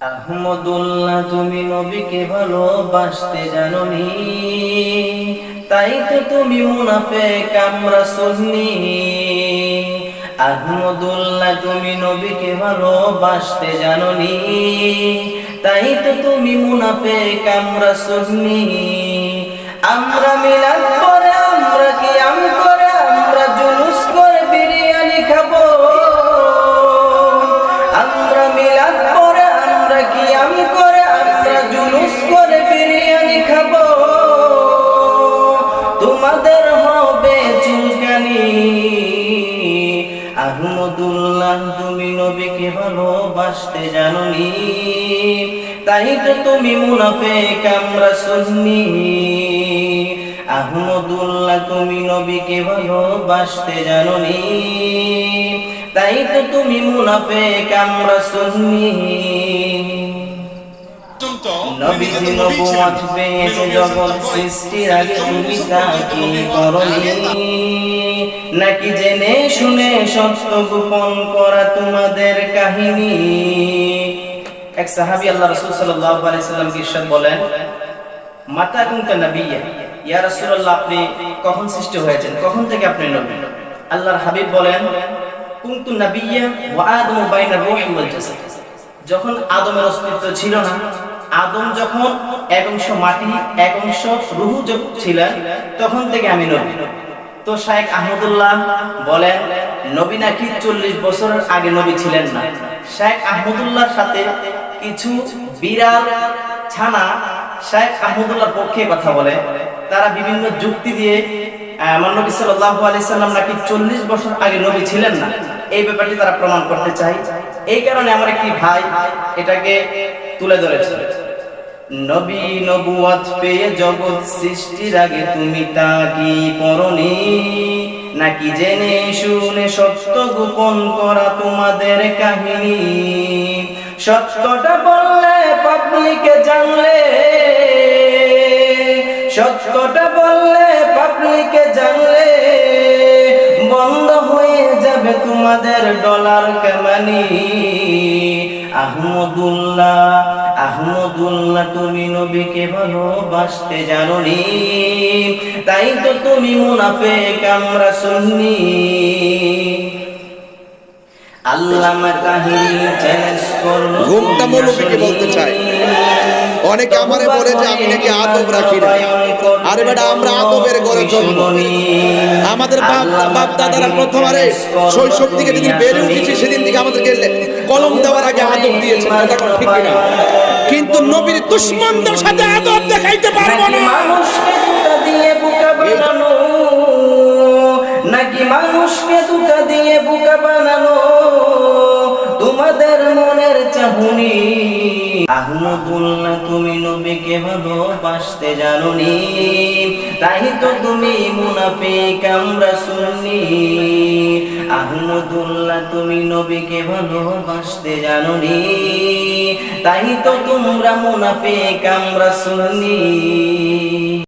আহমদুল্লাহ, তুমি নবীকে ভালোবাসতে জানোনি। তাই তো তুমি মুনাফে কামরা সুন্নি। আহমদুল্লাহ, তুমি নবীকে ভালোবাসতে জানোনি। তাই তো তুমি মুনাফে কামরা সুন্নি। তোমাদের হবে চুলকানি। আহমদুল্লাহ, তুমি নবীকে ভালোবাসতে জানোনি। তাই তো তুমি মুনাফেক, আমরা সুন্নি। আহমদুল্লাহ, তুমি নবীকে ভালোবাসতে জানোনি। তাই তো তুমি মুনাফেক, আমরা সুন্নি। নাকি জেনে শুনে সত্য গোপন করা তোমাদের কাহিনী? এক সাহাবী আল্লাহ রাসূল সাল্লাম ইরশাদ বলেন, মাতা রাসূলুল্লাহ, আপনি কখন সৃষ্টি হয়েছেন? কখন থেকে আপনি নবী? হাবিব বলেন যখন আদমের অস্তিত্ব ছিল না আদম যখন এক অংশ মাটি, এক অংশ রুহু ছিলেন তখন থেকে আমি নবী। তো শায়েখ আহমদুল্লাহ বলেন, নবী নাকি চল্লিশ বছরের আগে নবী ছিলেন না? শায়েখ আহমদুল্লাহর সাথে কিছু বিড়াল ছানা শায়েখ আহমদুল্লাহর পক্ষে কথা বলে। তারা বিভিন্ন যুক্তি দিয়ে আমার নবী সাল্লাল্লাহু আলাইহি সাল্লাম নাকি চল্লিশ বছর আগে নবী ছিলেন না? এই ব্যাপারটি তারা প্রমাণ করতে চাই এই কারণে আমার একটি ভাই এটাকে তুলে ধরেছে। নবী নবুয়ত পেয়ে জগৎ সৃষ্টির আগে তুমি তা কি পরনি নাকি জেনে শুনে সত্য গোপন করা তোমাদের কাহিনী? সত্যটা বললে পাবলিকে জানলে, সত্যটা বললে পাবলিকে জানলে, বন্ধ হয়ে যাবে তোমাদের ডলার কামানি। আহমদুল্লাহ তুমি নবীকে ভালোবাসতে তাই তো তুমি মুনাফেক আমরা সুন্নি। আল্লামা কাহিনী চ্যালেঞ্জ করল ঘুমটা মৌলবীকে বলতে চাই। অনেকে আমারে বলে যে আমি নাকি আদব রাখি না। আরে বেটা, আমরা আদবের ঘরে জন্ম। আমাদের বাপ বাপ দাদারা প্রথমারে শৈশব থেকে যেদিন বেড়ে উঠেছি সেদিন থেকে আমাদেরকে কলম দেওয়ার আগে আদব দিয়েছে কথা ঠিক কিনা? কিন্তু নবীর দুশ্মনদের সাথে আদব দেখাইতে পারব না। মানুষকে দুটা দিয়ে বুকা বানানো? নাকি মানুষকে দুটা দিয়ে বুকা বানানো? তোমাদের মনের চাহুনি। আহমদুল্লাহ তুমি নবীকে ভালোবাসতে জানোনি। তাই তো তুমি মুনাফিক আমরা শুনি আহমদুল্লাহ তুমি নবীকে ভালোবাসতে জানোনি। তাই তো তোমরা মুনাফিক আমরা শুনি